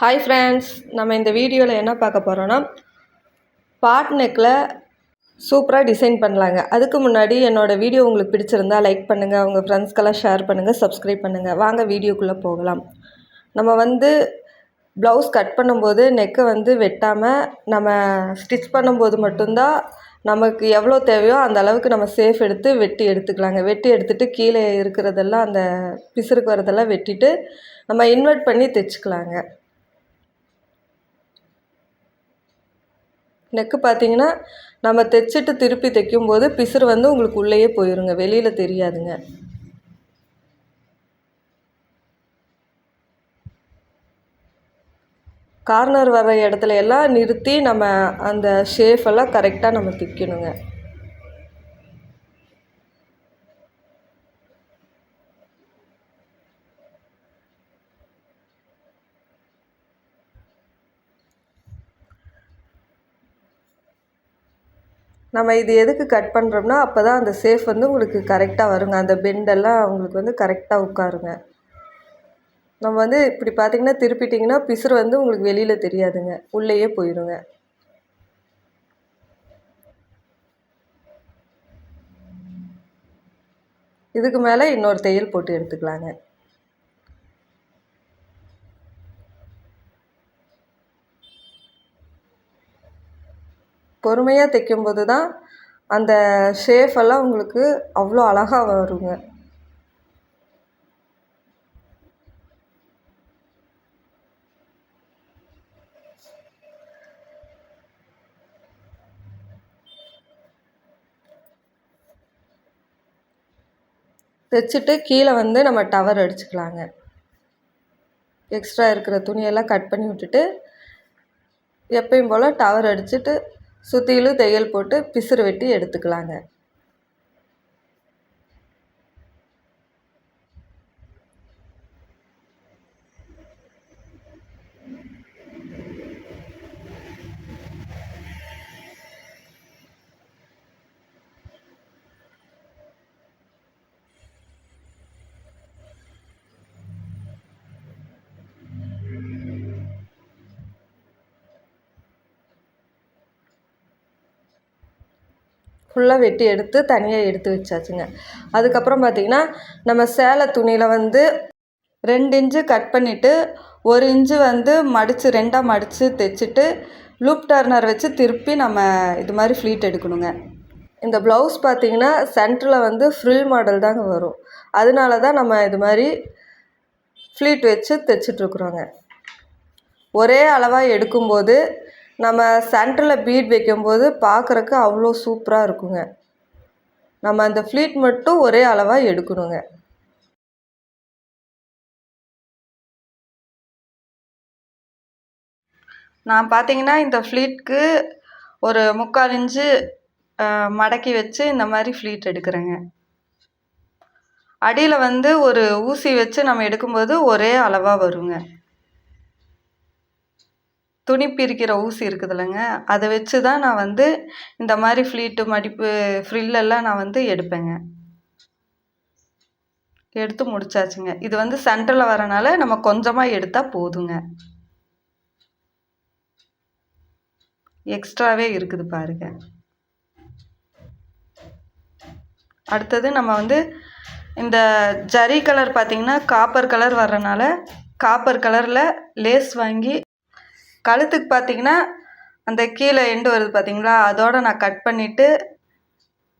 Hi friends நம்ம இந்த வீடியோவில் என்ன பார்க்க போகிறோன்னா பாட் நெக்கில் சூப்பராக டிசைன் பண்ணலாங்க. அதுக்கு முன்னாடி என்னோடய வீடியோ உங்களுக்கு பிடிச்சிருந்தா லைக் பண்ணுங்கள் உங்கள் ஃப்ரெண்ட்ஸ்க்கெல்லாம் ஷேர் பண்ணுங்கள் சப்ஸ்கிரைப் பண்ணுங்கள் வாங்க வீடியோக்குள்ளே போகலாம். நம்ம வந்து ப்ளவுஸ் கட் பண்ணும்போது நெக்கை வந்து வெட்டாமல் நம்ம ஸ்டிச் பண்ணும்போது மட்டும்தான் நமக்கு எவ்வளோ தேவையோ அந்த அளவுக்கு நம்ம சேஃப் எடுத்து வெட்டி எடுத்துக்கலாங்க. வெட்டி எடுத்துகிட்டு கீழே இருக்கிறதெல்லாம் அந்த பிசுறுக்கு வரதெல்லாம் வெட்டிட்டு நம்ம இன்வெர்ட் பண்ணி தைச்சிக்கலாங்க. நெக்கு பார்த்தீங்கன்னா நம்ம தைச்சிட்டு திருப்பி தைக்கும்போது பிசுறு வந்து உங்களுக்கு உள்ளேயே போயிருங்க. வெளியில் தெரியாதுங்க. கார்னர் வர்ற இடத்துல எல்லாம் நிறுத்தி நம்ம அந்த ஷேஃபெல்லாம் கரெக்டாக நம்ம தைக்கணுங்க. நம்ம இது எதுக்கு கட் பண்ணுறோம்னா அப்போ தான் அந்த சேஃப் வந்து உங்களுக்கு கரெக்டாக வருங்க. அந்த பெண்டெல்லாம் உங்களுக்கு வந்து கரெக்டாக உட்காருங்க. நம்ம வந்து இப்படி பார்த்தீங்கன்னா திருப்பிட்டிங்கன்னா பிசுறு வந்து உங்களுக்கு வெளியில் தெரியாதுங்க. உள்ளேயே போயிடுங்க இதுக்கு மேலே இன்னொரு தையல் போட்டு எடுத்துக்கலாங்க. பொறுமையாக தைக்கும்போது தான் அந்த ஷேஃபெல்லாம் உங்களுக்கு அவ்வளோ அழகாக வருங்க. தைச்சிட்டு கீழே வந்து நம்ம டவர் அடிச்சுக்கலாங்க. எக்ஸ்ட்ரா இருக்கிற துணியெல்லாம் கட் பண்ணி விட்டுட்டு எப்பயும் போல் டவர் அடிச்சுட்டு சுற்றிலும் தையல் போட்டு பிசுறு வெட்டி எடுத்துக்கலாங்க. ஃபுல்லாக வெட்டி எடுத்து தனியாக எடுத்து வச்சாச்சுங்க. அதுக்கப்புறம் பார்த்திங்கன்னா நம்ம சேலை துணியில் வந்து ரெண்டு இன்ச்சு கட் பண்ணிவிட்டு ஒரு இன்ச்சு வந்து மடித்து ரெண்டாக மடித்து தைச்சிட்டு லூப் டர்னர் வச்சு திருப்பி நம்ம இது மாதிரி ஃப்ளீட் எடுக்கணுங்க. இந்த ப்ளவுஸ் பார்த்திங்கன்னா சென்டரில் வந்து ஃப்ரில் மாடல் தாங்க வரும். அதனால தான் நம்ம இது மாதிரி ஃப்ளீட் வச்சு தைச்சிட்ருக்குறோங்க ஒரே அளவாக எடுக்கும்போது நம்ம சென்டரில் பீட் வைக்கும்போது பார்க்குறக்கு அவ்வளோ சூப்பராக இருக்குங்க. நம்ம அந்த ஃப்ளீட் மட்டும் ஒரே அளவாக எடுக்கணுங்க. நான் பார்த்தீங்கன்னா இந்த ஃப்ளீட்க்கு ஒரு முக்கால் இன்ச்சு மடக்கி வச்சு இந்த மாதிரி ஃப்ளீட் எடுக்கிறேங்க. அடியில் வந்து ஒரு ஊசி வச்சு நம்ம எடுக்கும்போது ஒரே அளவாக வருங்க. துணி பிரிக்கிற ஊசி இருக்குதுல்லங்க. அதை வச்சு தான் நான் வந்து இந்த மாதிரி ஃப்ளீட்டு மடிப்பு ஃப்ரில்லெல்லாம் நான் வந்து எடுப்பேங்க. எடுத்து முடிச்சாச்சுங்க. இது வந்து சென்டரில் வரனால நம்ம கொஞ்சமாக எடுத்தால் போதுங்க. எக்ஸ்ட்ராவே இருக்குது பாருங்க. அடுத்தது நம்ம வந்து இந்த ஜரி கலர் பார்த்திங்கன்னா காப்பர் கலர் வர்றனால காப்பர் கலரில் லேஸ் வாங்கி கழுத்துக்கு பார்த்தீங்கன்னா அந்த கீழே எண்டு வருது பார்த்தீங்களா அதோடு நான் கட் பண்ணிவிட்டு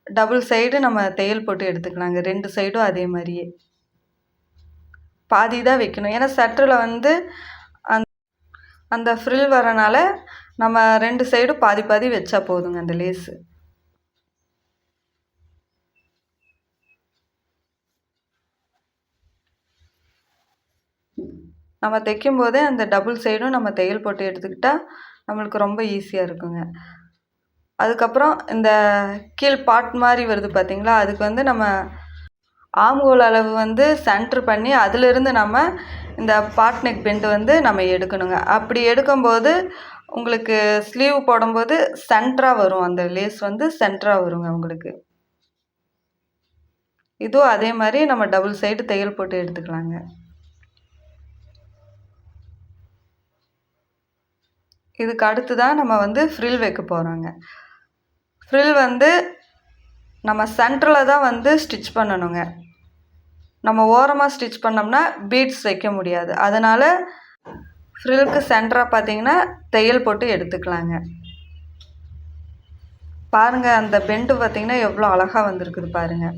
டபுள் சைடு நம்ம தையல் போட்டு எடுத்துக்கலாங்க. ரெண்டு சைடும் அதே மாதிரியே. பாதி தான் வைக்கணும். ஏன்னா சட்டில் வந்து அந் அந்த ஃப்ரில் வரனால நம்ம ரெண்டு சைடும் பாதி பாதி வச்சா போதுங்க அந்த லேஸு நம்ம தைக்கும்போதே அந்த டபுள் சைடும் நம்ம தையல் போட்டு எடுத்துக்கிட்டால் நம்மளுக்கு ரொம்ப ஈஸியாக இருக்குங்க. அதுக்கப்புறம் இந்த கீழ் பாட் மாதிரி வருது பார்த்திங்களா அதுக்கு வந்து நம்ம ஆம்கோல் அளவு வந்து சென்ட்ரு பண்ணி அதிலிருந்து நம்ம இந்த பாட் நெக் பெண்ட் வந்து நம்ம எடுக்கணுங்க. அப்படி எடுக்கும்போது உங்களுக்கு ஸ்லீவ் போடும்போது சென்டராக வரும். அந்த லேஸ் வந்து சென்டராக வருங்க உங்களுக்கு. இதுவும் அதே மாதிரி நம்ம டபுள் சைடு தையல் போட்டு எடுத்துக்கலாங்க. இதுக்கு அடுத்து தான் நம்ம வந்து ஃப்ரில் வைக்க போகிறோங்க ஃப்ரில் வந்து நம்ம சென்டரில் தான் வந்து ஸ்டிச் பண்ணணுங்க. நம்ம ஓரமாக ஸ்டிச் பண்ணோம்னா பீட்ஸ் வைக்க முடியாது. அதனால் ஃப்ரில்க்கு சென்டராக பார்த்தீங்கன்னா தையல் போட்டு எடுத்துக்கலாங்க. பாருங்கள் அந்த பெண்டு பார்த்திங்கன்னா எவ்வளோ அழகாக வந்திருக்குது பாருங்கள்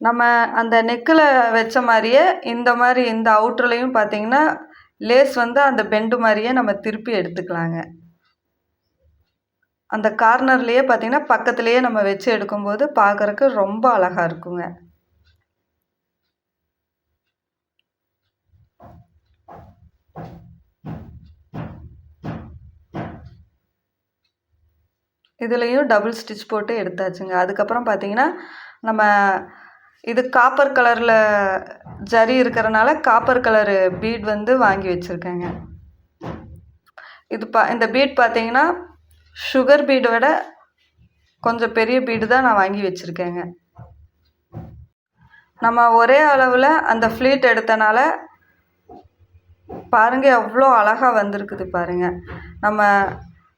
நம்ம அந்த நெக்கில் வச்ச மாதிரியே இந்த மாதிரி இந்த அவுட்ருலையும் பார்த்தீங்கன்னா லேஸ் வந்து அந்த பெண்டு மாதிரியே நம்ம திருப்பி எடுத்துக்கலாங்க. அந்த கார்னர்லேயே பார்த்தீங்கன்னா பக்கத்துலேயே நம்ம வச்சு எடுக்கும்போது பார்க்குறக்கு ரொம்ப அழகாக இருக்குங்க. இதுலேயும் டபுள் ஸ்டிச் போட்டு எடுத்தாச்சுங்க. அதுக்கப்புறம் பார்த்தீங்கன்னா நம்ம இது காப்பர் கலரில் ஜரி இருக்கிறனால காப்பர் கலரு பீட் வந்து வாங்கி வச்சுருக்கேங்க. இது பா இந்த பீட் பார்த்தீங்கன்னா சுகர் பீடை விட கொஞ்சம் பெரிய பீடு தான் நான் வாங்கி வச்சுருக்கேங்க. நம்ம ஒரே அளவில் அந்த ஃப்ளீட் எடுத்தனால பாருங்கள் எவ்வளோ அழகாக வந்திருக்குது பாருங்கள் நம்ம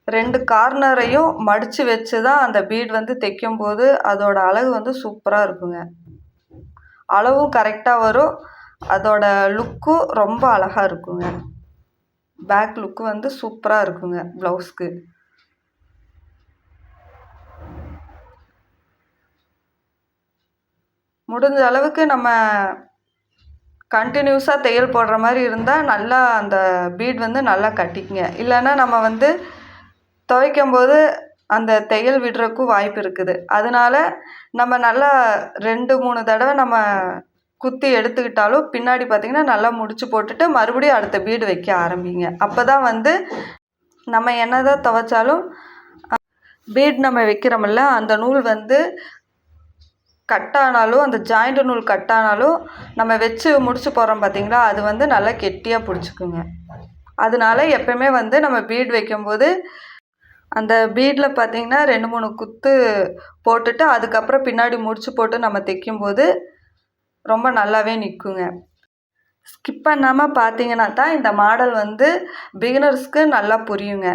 ரெண்டு கார்னரையும் மடித்து வச்சு தான் அந்த பீட் வந்து தைக்கும்போது அதோட அழகு வந்து சூப்பராக இருக்குங்க. அளவும் கரெக்டாக வரும். அதோட லுக்கும் ரொம்ப அழகாக இருக்குங்க. பேக் லுக்கு வந்து சூப்பராக இருக்குங்க ப்ளவுஸ்க்கு முடிஞ்ச அளவுக்கு நம்ம கண்டினியூஸாக தையல் போடுற மாதிரி இருந்தால் நல்லா அந்த பீட் வந்து நல்லா கட்டிக்குங்க. இல்லைன்னா நம்ம வந்து துவைக்கும் போது அந்த தையல் விடுறக்கும் வாய்ப்பு இருக்குது. அதனால நம்ம நல்லா ரெண்டு மூணு தடவை நம்ம குத்தி எடுத்துக்கிட்டாலும் பின்னாடி பார்த்திங்கன்னா நல்லா முடிச்சு போட்டுட்டு மறுபடியும் அடுத்த பீடு வைக்க ஆரம்பிங்க. அப்போ தான் வந்து நம்ம என்ன தான் துவைச்சாலும் பீட் நம்ம வைக்கிறோமில்ல அந்த நூல் வந்து கட்டானாலும் அந்த ஜாயிண்ட் நூல் கட்டானாலும் நம்ம வச்சு முடிச்சு போகிறோம் பார்த்திங்களா அது வந்து நல்லா கெட்டியாக பிடிச்சிக்குங்க. அதனால எப்பயுமே வந்து நம்ம பீட் வைக்கும்போது அந்த பீடில் பார்த்தீங்கன்னா ரெண்டு மூணு குத்து போட்டுட்டு அதுக்கப்புறம் பின்னாடி முடிச்சு போட்டு நம்ம தைக்கும்போது ரொம்ப நல்லாவே நிற்குங்க ஸ்கிப் பண்ணாமல் பார்த்தீங்கன்னா தான் இந்த மாடல் வந்து பிகினர்ஸ்க்கு நல்லா புரியுங்க.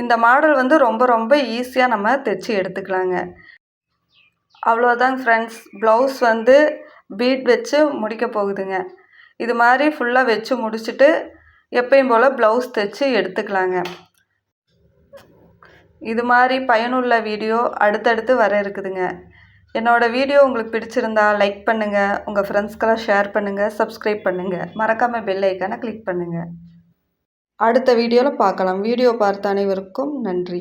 இந்த மாடல் வந்து ரொம்ப ரொம்ப ஈஸியாக நம்ம தைச்சி எடுத்துக்கலாங்க. அவ்வளோதாங்க ஃப்ரெண்ட்ஸ் ப்ளவுஸ் வந்து பீட் வச்சு முடிக்க போகுதுங்க. இது மாதிரி ஃபுல்லாக வச்சு முடிச்சுட்டு எப்பயும் போல் ப்ளவுஸ் தைச்சி எடுத்துக்கலாங்க. இது மாதிரி பயனுள்ள வீடியோ அடுத்தடுத்து வர இருக்குதுங்க. என்னோடய வீடியோ உங்களுக்கு பிடிச்சிருந்தா லைக் பண்ணுங்கள் உங்கள் ஃப்ரெண்ட்ஸ்க்கெல்லாம் ஷேர் பண்ணுங்கள் சப்ஸ்கிரைப் பண்ணுங்கள் மறக்காமல் பெல் ஐக்கானை கிளிக் பண்ணுங்கள் அடுத்த வீடியோவில் பார்க்கலாம். வீடியோ பார்த்த அனைவருக்கும் நன்றி.